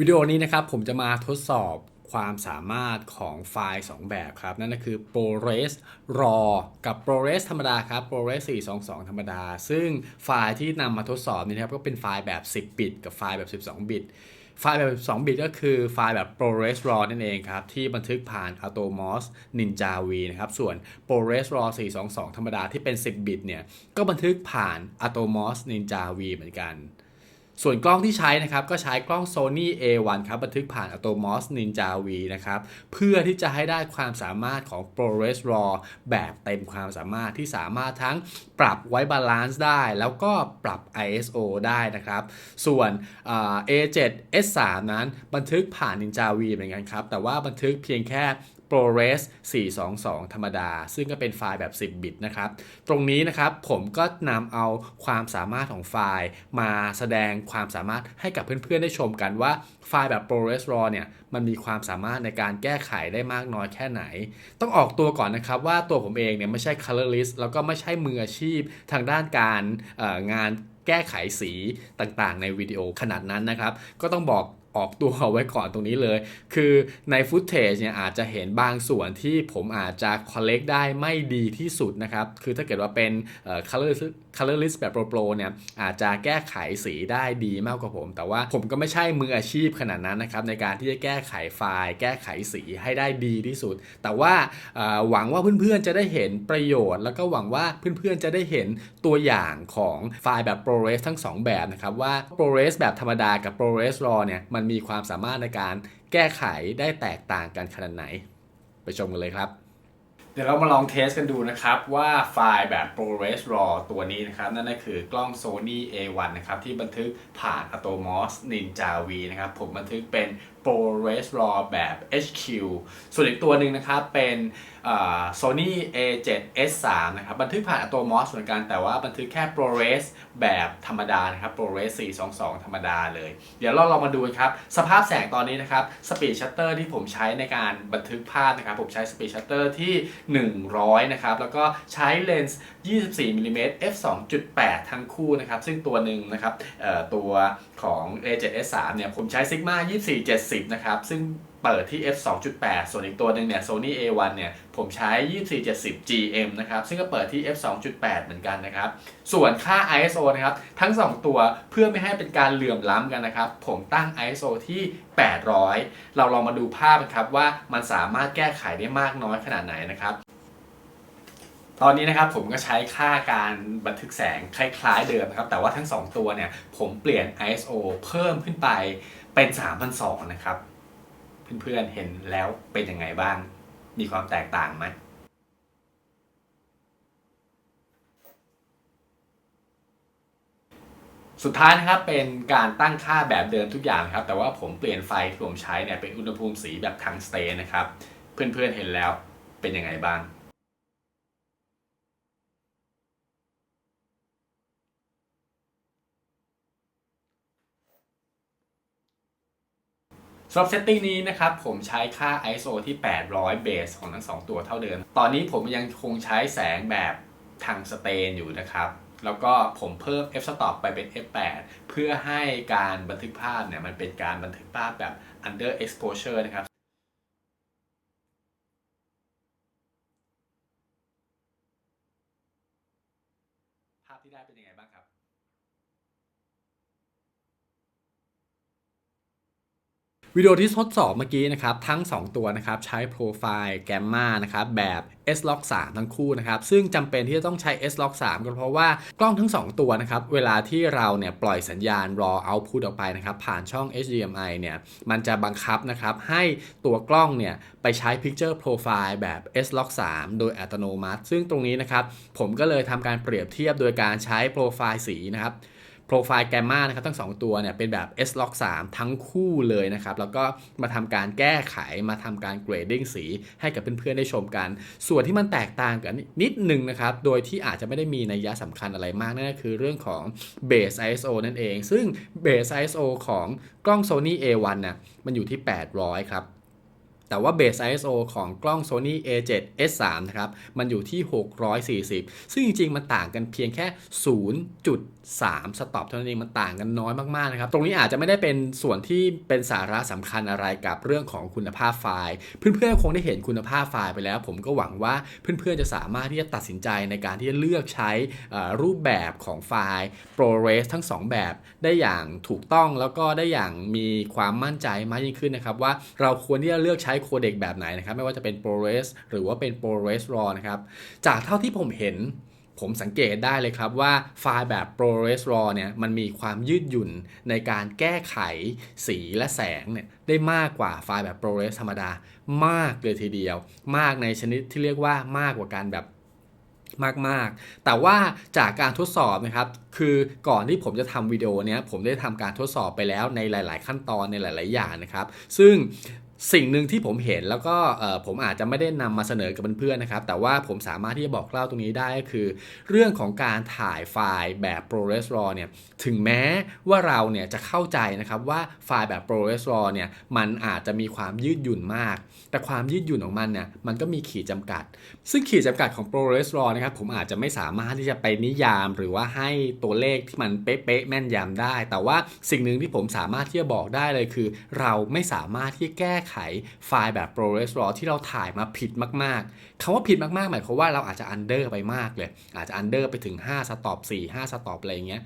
วิดีโอนี้นะครับผมจะมาทดสอบความสามารถของไฟล์ 2 แบบครับ นั่นก็คือ ProRes RAW กับ ProRes ธรรมดาครับ ProRes 422 ธรรมดา ซึ่งไฟล์ที่นำมาทดสอบนี้นะครับก็เป็นไฟล์แบบ 10 บิต กับไฟล์แบบ 12 บิต ไฟล์แบบ2บิตก็คือไฟล์แบบ ProRes RAW นั่นเองครับ ที่บันทึกผ่าน Atomos Ninja V นะครับ ส่วน ProRes RAW 422 ธรรมดาที่เป็น 10 บิตเนี่ยก็บันทึกผ่าน Atomos Ninja V เหมือนกัน ส่วนกล้องที่ใช้นะครับก็ใช้กล้อง Sony A1 ครับบันทึกผ่าน Atomos Ninja V นะครับเพื่อที่จะให้ได้ความสามารถของ ProRes RAW แบบเต็มความสามารถที่สามารถทั้งปรับไว้บาลานซ์ได้ แล้วก็ปรับ ISO ได้นะครับ ส่วน A7 S3 นั้นบันทึกผ่าน Ninja V เหมือนกันครับ แต่ว่าบันทึกเพียงแค่ ProRes 422 ธรรมดา ซึ่งก็เป็นไฟล์แบบ 10 บิตนะครับ ตรงนี้นะครับผมก็นำเอาความสามารถของไฟล์ มาแสดงความสามารถให้กับเพื่อนๆ ได้ชมกันว่าไฟล์แบบ ProRes RAW เนี่ยมันมีความสามารถในการแก้ไขได้มากน้อยแค่ไหน ต้องออกตัวก่อนนะครับว่าตัวผมเองเนี่ยไม่ใช่ colorist แล้วก็ไม่ใช่มืออาชีพทางด้านการงานแก้ไขสีต่างๆ ในวิดีโอขนาดนั้นนะครับ ก็ต้องบอก ออกตัวเอาไว้ก่อนตรงนี้เลย คือในฟุตเทจเนี่ยอาจจะเห็นบางส่วนที่ผมอาจจะ collect ได้ไม่ดีที่สุดนะครับ คือถ้าเกิดว่าเป็นเอ่อ color colorless แบบ pro pro เนี่ยอาจจะแก้ไขสีได้ดีมากกว่าผม แต่ว่าผมก็ไม่ใช่มืออาชีพขนาดนั้นนะครับ ในการที่จะแก้ไขไฟล์ แก้ไขสีให้ได้ดีที่สุด แต่ว่าหวังว่าเพื่อนๆจะได้เห็นประโยชน์ แล้วก็หวังว่าเพื่อนๆจะได้เห็นตัวอย่างของไฟล์แบบ ProRes ทั้ง 2 แบบนะครับว่า ProRes แบบธรรมดากับ ProRes RAW เนี่ยมันมีความสามารถในการแก้ไขได้แตกต่างกันขนาดไหน ไปชมกันเลยครับ เดี๋ยวเรามาลองเทสกันดูนะครับ ว่าไฟล์แบบ ProRes RAW ตัวนี้นะครับ นั่นก็คือกล้อง Sony A1 นะครับ ที่บันทึกผ่าน Atomos Ninja V นะครับ ผมบันทึกเป็น ProRes RAW แบบ HQ ส่วนอีกตัวหนึ่งนะครับเป็น Sony A7 S3 นะครับบันทึกผ่าน Atomos เหมือนกันแต่ว่าบันทึกแค่ ProRes แบบธรรมดานะครับ ProRes 422 ธรรมดาเลย เดี๋ยวเราลองมาดูครับ สภาพแสงตอนนี้นะครับ Speed Shutter ที่ผมใช้ในการบันทึกภาพนะครับ ผมใช้ Speed Shutter ที่ 100 นะครับ แล้วก็ใช้เลนส์ 24มิลลิเมตร f 2.8 ทั้งคู่นะครับ ซึ่งตัวหนึ่งนะครับตัวของ A7S3 เนี่ยผมใช้ Sigma 2470นะครับ ซึ่งเปิดที่ f 2.8 ส่วนอีกตัวหนึ่งเนี่ย Sony A1 เนี่ย ผมใช้ 2470 GM นะครับ ซึ่งก็เปิดที่ f 2.8 เหมือนกันนะครับ ส่วนค่า ISO นะครับ ทั้ง 2 ตัวเพื่อไม่ให้เป็นการเหลื่อมล้ำกันนะครับ ผมตั้ง ISO ที่ 800 เราลองมาดูภาพกันครับว่ามันสามารถแก้ไขได้มากน้อยขนาดไหนนะครับตอนนี้นะครับผมก็ใช้ค่าการบันทึกแสงคล้ายๆเดิมนะครับ แต่ว่าทั้ง 2 ตัวเนี่ยผมเปลี่ยน ISO เพิ่มขึ้นไป เป็น 3,200 นะครับ เพื่อนๆเห็นแล้วเป็นยังไงบ้าง มีความแตกต่างไหมสุดท้ายนะครับเป็นการตั้งค่าแบบเดิมทุกอย่างครับ แต่ว่าผมเปลี่ยนไฟที่ผมใช้เนี่ยเป็นอุณหภูมิสีแบบทังสเตนนะครับ เพื่อนๆเห็นแล้วเป็นยังไงบ้าง สำหรับเซตติ้งนี้นะครับผมใช้ค่า ISO ที่ 800 เบสของทั้ง 2 ตัวเท่าเดิม ตอนนี้ผมยังคงใช้แสงแบบทางสเตนอยู่นะครับ แล้วก็ผมเพิ่ม f stop ไปเป็น f8 เพื่อให้การบันทึกภาพเนี่ยมันเป็นการบันทึกภาพแบบ under exposure นะครับภาพที่ได้เป็นยังไงบ้างครับ วิดีโอที่ทดสอบเมื่อกี้นะครับทั้ง 2 ตัวนะครับใช้โปรไฟล์แกมมานะครับแบบ S-Log 3 ทั้งคู่นะครับซึ่งจำเป็นที่จะต้องใช้ S-Log 3ก็เพราะว่ากล้องทั้ง 2 ตัวนะครับเวลาที่เราเนี่ยปล่อยสัญญาณ raw output ออกไปนะครับผ่านช่อง HDMI เนี่ยมันจะบังคับนะครับให้ตัวกล้องเนี่ยไปใช้ Picture Profile แบบ S-Log 3 โดยอัตโนมัติ ซึ่งตรงนี้นะครับผมก็เลยทำการเปรียบเทียบโดยการใช้โปรไฟล์สีนะครับ โปรไฟล์แกมมานะครับทั้ง 2 ตัวเนี่ยเป็นแบบ S-Log 3 ทั้งคู่เลยนะครับ แล้วก็มาทำการแก้ไขมาทำการเกรดดิ้งสีให้กับเพื่อนๆ ได้ชมกัน ส่วนที่มันแตกต่างกันนิดนึงนะครับ โดยที่อาจจะไม่ได้มีนัยยะสำคัญอะไรมากนั่นก็คือเรื่องของ Base ISO นั่นเอง ซึ่ง Base ISO ของกล้อง Sony A1 น่ะมันอยู่ที่ 800 ครับ แต่ว่า Base ISO ของกล้อง Sony A7 S3 นะครับ มันอยู่ที่ 640 ซึ่งจริงๆ มันต่างกันเพียงแค่ 0.3 สต็อปเท่านั้นเอง มันต่างกันน้อยมากๆ นะครับ ตรงนี้อาจจะไม่ได้เป็นส่วนที่เป็นสาระสำคัญอะไรกับเรื่องของคุณภาพไฟล์ เพื่อนๆ คงได้เห็นคุณภาพไฟล์ไปแล้ว ผมก็หวังว่าเพื่อนๆ จะสามารถที่จะตัดสินใจในการที่จะเลือกใช้รูปแบบของไฟล์ ProRes ทั้ง 2 แบบได้อย่างถูกต้องแล้วก็ได้อย่างมีความมั่นใจมากยิ่งขึ้นนะครับว่าเราควรที่จะเลือกใช้โคเด็กแบบไหนนะครับ ไม่ว่าจะเป็น ProRes หรือว่าเป็น ProRes RAW นะครับ จากเท่าที่ผมเห็นผมสังเกตได้เลยครับว่าไฟล์แบบ ProRes RAW เนี่ยมันมีความยืดหยุ่นในการแก้ไขสีและแสงเนี่ยได้มากกว่าไฟล์แบบ ProRes ธรรมดามากเลยทีเดียว มากในชนิดที่เรียกว่ามากกว่าการแบบมากๆ แต่ว่าจากการทดสอบนะครับ คือก่อนที่ผมจะทำวิดีโอเนี้ยผมได้ทำการทดสอบไปแล้วในหลาย ๆ ขั้นตอนในหลาย ๆ อย่างนะครับ ซึ่ง สิ่งหนึ่งที่ผมเห็นแล้วก็ผมอาจจะไม่ได้นำมาเสนอกับเพื่อนๆนะครับ แต่ว่าผมสามารถที่จะบอกเล่าตรงนี้ได้ก็คือ เรื่องของการถ่ายไฟล์แบบ ProRes RAW เนี่ยถึงแม้ว่าเราเนี่ยจะเข้าใจนะครับว่าไฟล์แบบ ProRes RAW เนี่ยมันอาจจะมีความยืดหยุ่นมาก แต่ความยืดหยุ่นของมันเนี่ยมันก็มีขีดจำกัด ซึ่งขีดจำกัดของ ProRes RAW นะครับผมอาจจะไม่สามารถที่จะไปนิยามหรือว่าให้ตัวเลขที่มันเป๊ะๆแม่นยำได้ แต่ว่าสิ่งหนึ่งที่ผมสามารถที่จะบอกได้เลยคือ เราไม่สามารถที่จะแก้ไขไฟล์แบบ ProRes RAW ที่เราถ่ายมาผิดมากๆคำว่าผิดมากๆ หมายความว่าเราอาจจะ under ไปมากเลย อาจจะ under ไปถึง5สต็อป4 5สต็อปอะไรอย่างเงี้ย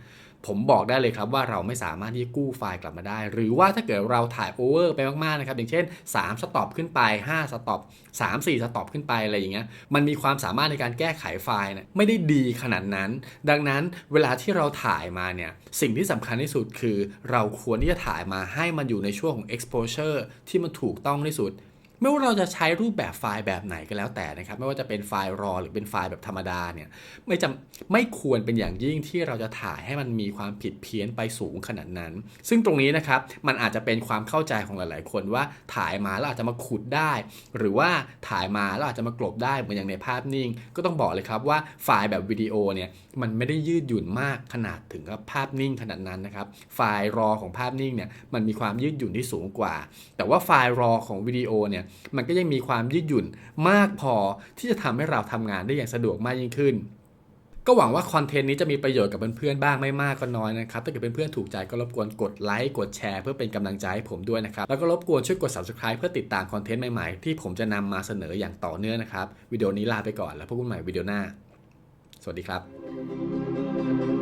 ผมบอกได้เลยครับว่าเราไม่สามารถที่จะกู้ไฟล์กลับมาได้ หรือว่าถ้าเกิดเราถ่ายโอเวอร์ไปมากๆนะครับอย่างเช่น 3 สต็อปขึ้นไป 5 สต็อป3 4 สต็อปขึ้นไปอะไรอย่างเงี้ยมันมีความสามารถในการแก้ไขไฟล์นะไม่ได้ดีขนาดนั้น ดังนั้นเวลาที่เราถ่ายมาเนี่ยสิ่งที่สำคัญที่สุดคือ เราควรที่จะถ่ายมาให้มันอยู่ในช่วงของ exposure ที่มันถูกต้องที่สุด ไม่ว่าเราจะใช้รูปแบบไฟล์แบบไหนก็แล้วแต่นะครับ ไม่ว่าจะเป็นไฟล์ RAW หรือเป็นไฟล์แบบธรรมดาเนี่ยไม่จำไม่ควรเป็นอย่างยิ่งที่เราจะถ่ายให้มันมีความผิดเพี้ยนไปสูงขนาดนั้น ซึ่งตรงนี้นะครับมันอาจจะเป็นความเข้าใจของหลาย ๆ คนว่าถ่ายมาแล้วอาจจะมาขุดได้ หรือว่าถ่ายมาแล้วอาจจะมากลบได้เหมือนอย่างในภาพนิ่ง ก็ต้องบอกเลยครับว่าไฟล์แบบวิดีโอเนี่ยมันไม่ได้ยืดหยุ่นมากขนาดถึงกับภาพนิ่งขนาดนั้นนะครับไฟล์ RAW ของภาพนิ่งเนี่ยมันมีความยืดหยุ่นที่สูงกว่า แต่ว่าไฟล์ RAW ของวิดีโอเนี่ยมันก็ยังมีความยืดหยุ่นมากพอที่จะทำให้เราทำงานได้อย่างสะดวกมากยิ่งขึ้น ก็หวังว่าคอนเทนต์นี้จะมีประโยชน์กับเพื่อนๆบ้างไม่มากก็น้อยนะครับ ถ้าเกิดเพื่อนๆถูกใจก็รบกวนกดไลค์กดแชร์เพื่อเป็นกำลังใจให้ผมด้วยนะครับ แล้วก็รบกวนช่วยกด subscribe เพื่อติดตามคอนเทนต์ใหม่ๆ ที่ผมจะนำมาเสนออย่างต่อเนื่องนะครับวิดีโอนี้ลาไปก่อนแล้วพบกันใหม่วิดีโอหน้า สวัสดีครับ